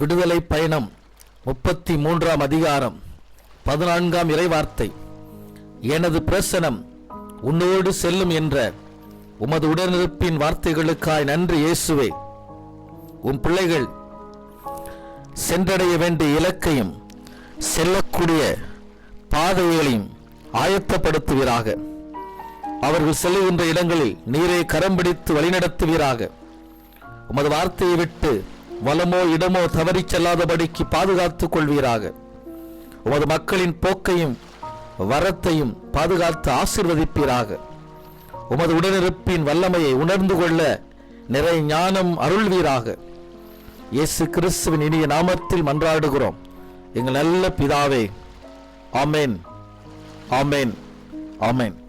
விடுதலை பயணம் முப்பத்தி மூன்றாம் அதிகாரம் பதினான்காம் இறைவார்த்தை. எனது பிரசனம் உன்னோடு செல்லும் என்ற உமது உடனிருப்பின் வார்த்தைகளுக்காய் நன்றி இயேசுவே. உன் பிள்ளைகள் சென்றடைய வேண்டிய இலக்கையும் செல்லக்கூடிய பாதைகளையும் ஆயத்தப்படுத்துவீராக. அவர்கள் செல்லுகின்ற இடங்களில் நீரை கரம் பிடித்து வழிநடத்துவீராக. உமது வார்த்தையை விட்டு வலமோ இடமோ தவறிச் செல்லாதபடிக்கு பாதுகாத்துக் கொள்வீராக. உமது மக்களின் போக்கையும் வரத்தையும் பாதுகாத்து ஆசிர்வதிப்பீராக. உமது உடனிருப்பின் வல்லமையை உணர்ந்து கொள்ள நிறை ஞானம் அருள்வீராக. இயேசு கிறிஸ்துவின் இனிய நாமத்தில் மன்றாடுகிறோம். எங்கள் நல்ல பிதாவே ஆமென் ஆமென் ஆமென்.